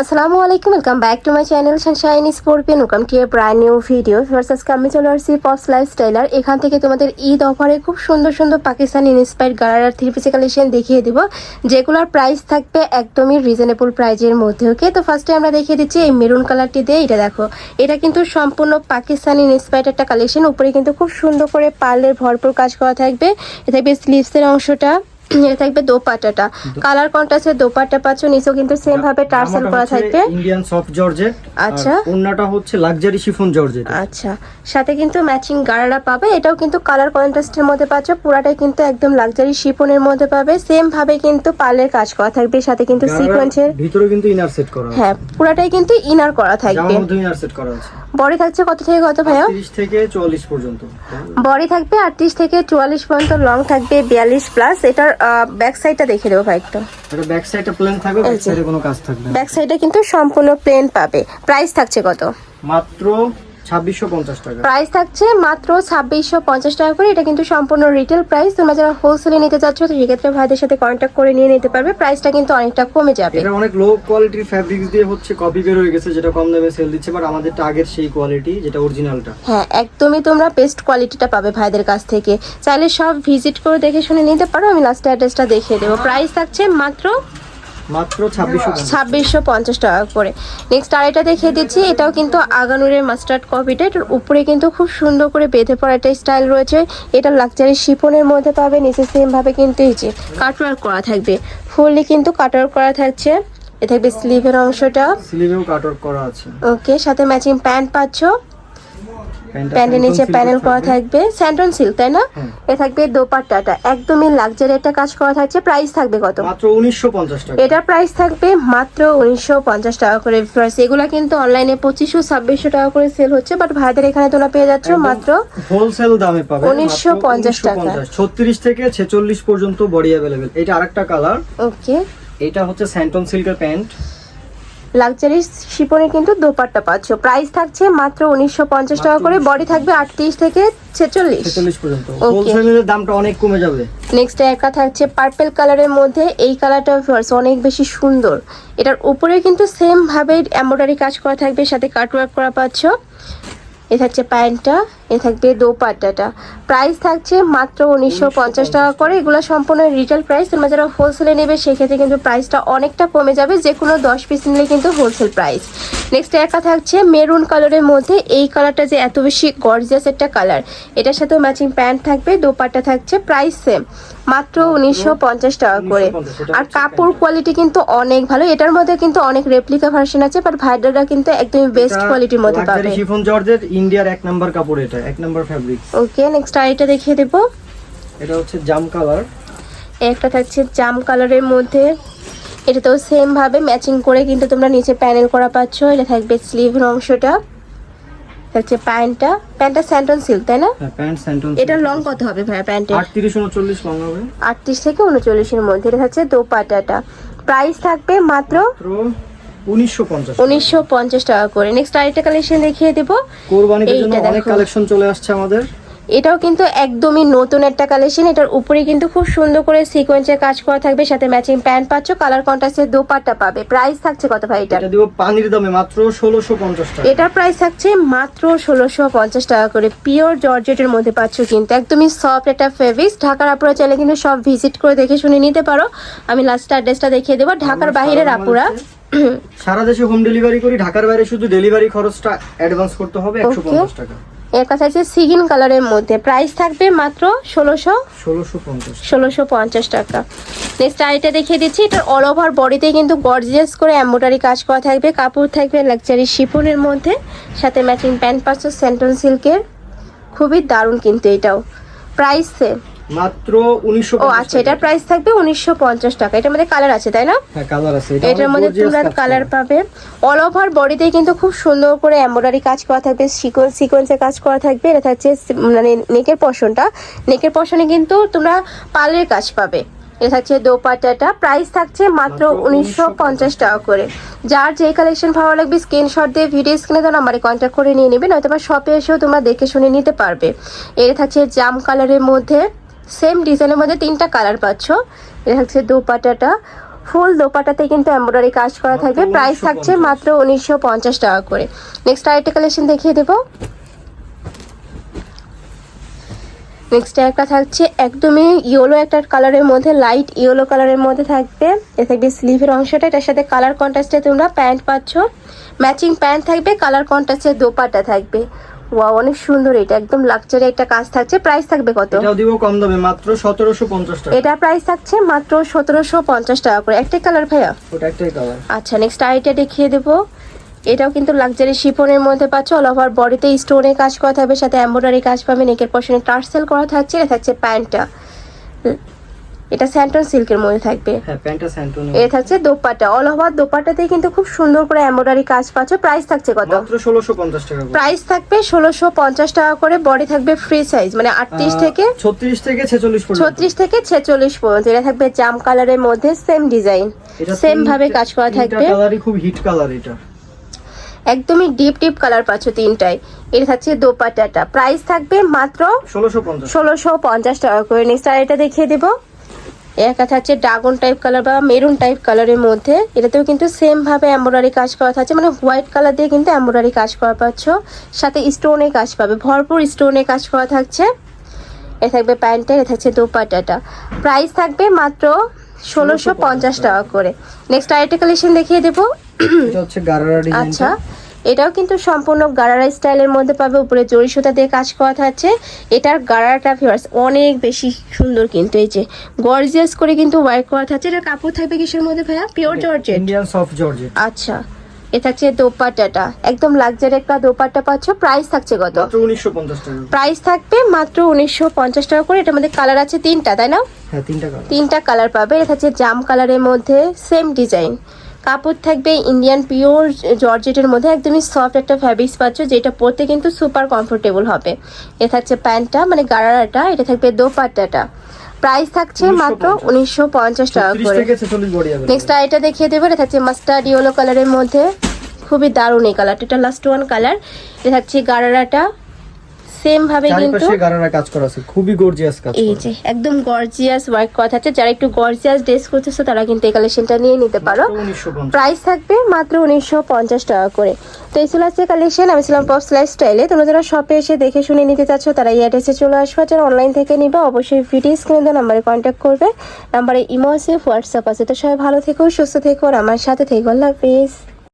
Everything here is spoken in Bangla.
আসসালামু আলাইকুম welcome back to my channel sunshine scorpion welcome to a brand new video versus আমি চলে আসছি পপস লাইফস্টাইলার এখান থেকে তোমাদের ঈদ অফারে খুব সুন্দর সুন্দর পাকিস্তানি ইন্সপায়ার্ড গারার থ্রি পিসে কালেকশন দেখিয়ে দিব। যেগুলোর প্রাইস থাকবে একদমই রিজনেবল প্রাইজের মধ্যে ওকে তো ফার্স্টে আমরা দেখিয়ে দিচ্ছি এই মেরুন কালারটি দিয়ে, এটা দেখো। এটা কিন্তু সম্পূর্ণ পাকিস্তানি ইন্সপায়ার্ড একটা কালেকশন উপরে কিন্তু খুব সুন্দর করে পার্লের ভরপুর কাজ করা থাকবে। এটা থাকবে স্লিভসের অংশটা। এটা থাকবে দোপাট্টাটা। কালার কন্ট্রাস্টের দোপাট্টা পাচ্ছ নিচেও কিন্তু সেম ভাবে টার্সেল করা থাকবে। ইন্ডিয়ান সফট জর্জেট আচ্ছা। ওন্নাটা হচ্ছে লাক্সারি শিফন জর্জেট আচ্ছা। সাথে কিন্তু ম্যাচিং গাড়ারা পাবে এটাও কিন্তু কালার কন্ট্রাস্টের মধ্যে পাচ্ছ পুরাটাই কিন্তু একদম লাক্সারি শিপনের মধ্যে পাবে। সেম ভাবে কিন্তু পার্লের কাজ করা থাকবে সাথে কিন্তু সিকোয়েন্সের ভিতরে কিন্তু ইনার সেট করা হ্যাঁ পুরাটাই কিন্তু ইনার করা থাকবে। ইনার সেট করা আছে। বডি থাকছে কত থেকে কত ভাইয়া? 30 থেকে 44 পর্যন্ত। বডি থাকবে আটত্রিশ থেকে চুয়াল্লিশ পর্যন্ত লং থাকবে বিয়াল্লিশ প্লাস এটার ব্যাক সাইডটা দেখে দেবো ভাই একটু। এটা ব্যাক সাইডটা প্লেন থাকবে ব্যাক। সাইডে কোনো কাজ থাকবে না। ব্যাক সাইডে কিন্তু সম্পূর্ণ প্লেন পাবে। প্রাইস থাকছে কত? মাত্র 2650 টাকা। প্রাইস থাকছে মাত্র ছাব্বিশশো পঞ্চাশ টাকা করে। এটা কিন্তু সম্পূর্ণ রিটেল প্রাইস তোমরা যারা হোলসেলে নিতে চাচ্ছ তো সেক্ষেত্রে ভাইদের সাথে কন্ট্যাক্ট করে নিয়ে নিতে পারবে। প্রাইসটা কিন্তু অনেকটা কমে যাবে। এটা অনেক লো কোয়ালিটির ফ্যাব্রিক্স দিয়ে হচ্ছে কপি বের হয়ে গেছে যেটা কম দামে সেল দিচ্ছে বাট আমাদেরটা আগের সেই কোয়ালিটি যেটা অরিজিনালটা হ্যাঁ একদমই তোমরা বেস্ট কোয়ালিটিটা পাবে ভাইদের কাছ থেকে। চাইলে সব ভিজিট করে দেখে শুনে নিতে পারো। আমি লাস্ট অ্যাড্রেসটা দেখিয়ে দেবো। প্রাইস থাকছে মাত্র মাত্র ছাব্বিশশো পঞ্চাশ। টাকা করে। নেক্সট আরেকটা দেখিয়ে দিচ্ছি এটাও কিন্তু আগানুরের মাস্টার্ড কপিটা এটার উপরে কিন্তু খুব সুন্দর করে বেঁধে পড়া একটা স্টাইল রয়েছে। এটা লাক্সারি শিফনের মধ্যে পাবে নিচে সেম ভাবে কিন্তু এই যে কাটওয়ার্ক করা থাকবে। ফুললি কিন্তু কাটওয়ার্ক করা থাকছে। এ থাকবে স্লিভের অংশটা। স্লিভেও কাটওয়ার্ক করা আছে। ওকে সাথে ম্যাচিং প্যান্ট পাচ্ছ। প্যান্টের Phantom নিচে silk প্যানেল করা থাকবে। থাকবে স্যান্টন সিল্ক তাই না হুম। এ থাকবে দোপাট্টাটা একদমই লাক্সারি একটা কাজ করা থাকছে প্রাইস থাকবে কত মাত্র 1950 টাকা এটার প্রাইস থাকবে মাত্র উনিশশো পঞ্চাশ টাকা করে First, এগুলা কিন্তু অনলাইনে পঁচিশশো ছাব্বিশশো টাকা করে সেল হচ্ছে বাট ভাইদের এখানে তোমরা পেয়ে যাচ্ছ একদম মাত্র হোলসেল দামে পাবে 1950 টাকা। 36 থেকে 46 পর্যন্ত বডি अवेलेबल এটা আরেকটা কালার ওকে এটা হচ্ছে স্যান্টন সিল্কের প্যান্ট লাক্সারি শিপনে কিন্তু দোপাট্টা পাচ্ছ। প্রাইস থাকছে মাত্র উনিশশো পঞ্চাশ টাকা করে বডি থাকবে আটত্রিশ থেকে ছেচল্লিশ। 46 পর্যন্ত. হোলসেলের দামটা অনেক কমে যাবে। নেক্সট একা থাকছে পার্পেল কালারের মধ্যে এই কালারটা ফার্স অনেক বেশি সুন্দর। এটার উপরে কিন্তু সেম ভাবে এমব্রয়ডারি কাজ করা থাকবে সাথে কাটওয়ার্ক করা পাচ্ছ। এ থাকছে প্যান্টটা এ থাকবে দোপাট্টাটা। প্রাইস থাকছে মাত্র উনিশশো পঞ্চাশ টাকা করে। এগুলো সম্পূর্ণ রিটেল প্রাইস তোমরা যারা হোলসেলে নেবে সেক্ষেত্রে কিন্তু প্রাইসটা অনেকটা কমে যাবে। যে কোনো দশ পিস নিলে কিন্তু হোলসেল প্রাইস নেক্সট একা থাকছে মেরুন কালারের মধ্যে। এই কালারটা যে এত বেশি গর্জিয়াস একটা কালার এটার সাথেও ম্যাচিং প্যান্ট থাকবে। দোপাট্টা থাকছে প্রাইস সেম মাত্র উনিশশো পঞ্চাশ টাকা করে। আর কাপড় কোয়ালিটি কিন্তু অনেক ভালো। এটার মধ্যে কিন্তু অনেক রেপ্লিকা ভার্সন আছে বাট ভাইডাররা কিন্তু একদমই বেস্ট কোয়ালিটির মধ্যে পাবে। ইন্ডিয়ার এক নাম্বার কাপড় এটা এক নাম্বার ফ্যাব্রিক ওকে নেক্সট আরেকটা দেখিয়ে দেবো। এটা হচ্ছে জাম কালার একটা থাকছে জাম কালারের মধ্যে। এটাতেও সেম ভাবে ম্যাচিং করে কিন্তু তোমরা নিচে প্যানেল করা পাচ্ছ। এটা থাকবে স্লিভের অংশটা। থাকছে প্যান্টটা প্যান্টটা স্যান্টন সিল্ক তাই না? হ্যাঁ প্যান্ট স্যান্টন এটার লং কত হবে ভাইয়া প্যান্টের 38 39 লং হবে। আটত্রিশ থেকে উনচল্লিশের মধ্যে। এটা থাকছে দোপাটাটা প্রাইস থাকবে মাত্র 1950 উনিশশো পঞ্চাশ টাকা করে। নেক্সট আরেকটা কালেকশন দেখিয়ে দেবো। কোরবানির জন্য অনেক কালেকশন চলে আসছে আমাদের। এটাও কিন্তু একদমই নতুন একটা কালেকশন এটার উপরে কিন্তু খুব সুন্দর করে সিকোয়েন্সের কাজ করা থাকবে। সাথে ম্যাচিং প্যান্ট পাচ্ছ কালার কন্ট্রাস্টের দোপাট্টা পাবে। প্রাইস থাকছে কত ভাই এটা দিব পানির দামে মাত্র 1650 টাকা। এটার প্রাইস থাকছে মাত্র ষোলোশো পঞ্চাশ টাকা করে। পিওর জর্জেটের মধ্যে পাচ্ছ কিন্তু একদমই সফট একটা ফেব্রিক্স ঢাকার আপুরা চাইলে কিন্তু সব ভিজিট করে দেখে শুনে নিতে পারো। আমি লাস্ট অ্যাড্রেসটা দেখিয়ে দেবো। ঢাকার বাইরের আপুরা। সারা দেশে হোম ডেলিভারি করি ঢাকার বাইরে শুধু ডেলিভারি খরচটা অ্যাডভান্স করতে হবে 150 টাকা। এর কাছে আছে সিগিন কালারের মধ্যে। প্রাইস থাকবে মাত্র ষোলোশো 1650 ষোলোশো পঞ্চাশ টাকা। নেক্সট আরেকটা দেখিয়ে দিচ্ছি এটার অল ওভার বডিতে কিন্তু গর্জিয়াস করে এম্বোটারি কাজ করা থাকবে কাপড় থাকবে লাক্সারি শিফনের মধ্যে সাথে ম্যাচিং প্যান্ট পাচ্ছ সেন্টন সিল্কের খুবই দারুণ কিন্তু এটাও। প্রাইস সেম মাত্র 1950 ও আচ্ছা এটার প্রাইস থাকবে উনিশশো পঞ্চাশ টাকা। এটার মধ্যে কালার আছে তাই না? হ্যাঁ কালার আছে। এটার মধ্যে করা। কালার পাবে। অল ওভার বডিতে কিন্তু খুব সুন্দর করে এমব্রয়ডারি কাজ করা থাকবে। সিকোয়েন্স কাজ করা থাকবে। এটা থাকছে মানে নেকের পশনটা নেকের পশনে কিন্তু তোমরা পালের কাজ পাবে। এটা থাকছে দোপাট্টাটা। প্রাইস থাকছে মাত্র মাত্র উনিশশো পঞ্চাশ টাকা করে। যার যে কালেকশন ভালো লাগবে স্ক্রিনশট দিয়ে ভিডিও স্ক্রিনে তো নাম্বারে কন্ট্যাক্ট করে নিয়ে নেবে। নয়তো বা শপে এসেও তোমরা দেখে শুনে নিতে পারবে। এটা থাকছে জাম কালারের মধ্যে। সেম ডিজাইনের মধ্যে তিনটা কালার পাচ্ছ। এটা থাকছে দোপাট্টাটা। ফুল দোপাটাতে কিন্তু এমব্রয়ডারি কাজ করা থাকবে। প্রাইস থাকছে 1950 মাত্র উনিশশো পঞ্চাশ টাকা করে। নেক্সট আরেকটা কালেকশন দেখিয়ে দেবো। নেক্সট একটা থাকছে একদমই ইয়েলো একটা কালারের মধ্যে লাইট ইয়েলো কালারের মধ্যে থাকবে। এ থাকবে স্লিভের অংশটা। এটার সাথে কালার কন্ট্রাস্টে তোমরা প্যান্ট পাচ্ছ। ম্যাচিং প্যান্ট থাকবে কালার কন্ট্রাস্টে দোপাটা থাকবে। ওয়া অনেক সুন্দর এটা। একদম লাক্সারি একটা কাজ থাকছে। প্রাইস থাকবে কত? এটাও দিব কম দামে মাত্র সতেরোশো পঞ্চাশ টাকা। এটা প্রাইস থাকছে মাত্র সতেরোশো পঞ্চাশ টাকা করে। একটাই কালার ভাইয়া? ওটা একটাই কালার আচ্ছা নেক্সট আইটা দেখিয়ে দেবো। এটাও কিন্তু লাক্সারি শিফনের মধ্যে পাচ্ছ। অল ওভার বডিতে স্টোনে কাজ করা থাকবে সাথে এমব্রয়ডারি কাজ পাবে নেকের পশনে টার্সেল করা থাকছে এটা থাকছে প্যান্টটা। এটা স্যান্টন সিল্কের মধ্যে থাকবে। হ্যাঁ এ থাকছে দোপাটা অল ওভার দোপাটাতে কিন্তু খুব সুন্দর করে এমব্রয়ডারি কাজ পাচ্ছ। প্রাইস থাকছে কত? মাত্র ষোলোশো পঞ্চাশ টাকা প্রাইস থাকবে ষোলোশো পঞ্চাশ টাকা করে। বডি থাকবে ফ্রি সাইজ মানে আটত্রিশ আহ, থেকে ছত্রিশ থেকে ছেচল্লিশ পর্যন্ত। ছত্রিশ থেকে ছেচল্লিশ পর্যন্ত। এটা থাকবে জাম কালারের মধ্যে সেম ডিজাইন সেম ভাবে কাজ করা থাকবে। কালারই খুব হিট কালার এটা। একদমই ডিপ ডিপ কালার পাচ্ছ তিনটায় এটা থাকছে দোপাটাটা প্রাইস থাকবে মাত্র ষোলোশো পঞ্চাশ। টাকা করে। নেক্সট আর এটা দেখিয়ে দেবো। একটা থাকছে ড্রাগন টাইপ কালার বা মেরুন টাইপ কালারের মধ্যে। এটাতেও কিন্তু সেম ভাবে কাজ করা থাকছে। মানে হোয়াইট কালার দিয়ে কিন্তু এমব্রয়ডারি কাজ করা পাচ্ছ। সাথে স্টোনে কাজ পাবে। ভরপুর স্টোনে কাজ করা থাকছে। এ থাকবে প্যান্টটা এ থাকছে দোপাটাটা প্রাইস থাকবে মাত্র ষোলোশো পঞ্চাশ টাকা করে। নেক্সট আরেকটা কালেকশন দেখিয়ে দেবো। আচ্ছা। এটাও কিন্তু সম্পূর্ণ গারারা স্টাইলের মধ্যে পাবে। উপরে জরি সুতা দিয়ে কাজ করা থাকছে। এটার গারাটা ভিউয়ার্স অনেক বেশি সুন্দর কিন্তু এই যে গর্জিয়াস করে কিন্তু ওয়ার্ক করা থাকছে। এটা কাপড় থাকবে কিসের মধ্যে ভাইয়া? Pure georgette Indian soft georgette আচ্ছা এ থাকছে দোপাট্টাটা। একদম লাক্সারি একটা দোপাট্টা পাচ্ছ। প্রাইস থাকছে কত? মাত্র উনিশশো টাকা। প্রাইস থাকবে মাত্র উনিশশো পঞ্চাশ টাকা করে। এটার মধ্যে কালার আছে তিনটা তাই না? হ্যাঁ তিনটা কালার তিনটা কালার পাবে। এটা থাকছে জাম কালারের মধ্যে। সেম ডিজাইন কাপড় থাকবে ইন্ডিয়ান পিওর জর্জেটের মধ্যে একদমই সফট একটা ফ্যাব্রিক্স পাচ্ছ যেটা পরতে কিন্তু সুপার কমফোর্টেবল হবে। এ থাকছে প্যান্টটা মানে গারারাটা এটা থাকবে দোপাট্টাটা। প্রাইস থাকছে মাত্র উনিশশো পঞ্চাশ টাকা করে। নেক্সট আইটা দেখিয়ে দেবো এটা থাকছে মাস্টার্ড ইয়েলো কালারের মধ্যে। খুবই দারুণ এই কালারটা এটা লাস্ট ওয়ান কালার এটা থাকছে গারারাটা সেম ভাবে কিন্তু গারারা কাজ করা আছে খুবই গর্জিয়াস কাজ এই যে একদম গর্জিয়াস ওয়ার্ক করা থাকছে যারা একটু গর্জিয়াস ড্রেস করতেছো তারা কিন্তু এই কালেকশনটা নিয়ে নিতে পারো। প্রাইস থাকবে মাত্র উনিশশো পঞ্চাশ টাকা করে। তো এই ছিল আজকে কালেকশন আমি ছিলাম পপ লাইফ স্টাইলে তোমরা যারা শপে এসে দেখে শুনে নিতে চাচ্ছ তারা এই অ্যাড্রেসে চলে আসবে। যারা অনলাইন থেকে নিবে অবশ্যই ভিডিও স্ক্রিনে নাম্বারে কন্ট্যাক্ট করবে। নাম্বারে ইমো আছে হোয়াটসঅ্যাপ আছে। তো সবাই ভালো থেকো সুস্থ থেকো আর আমার সাথে থেকো। আল্লাহ হাফিজ।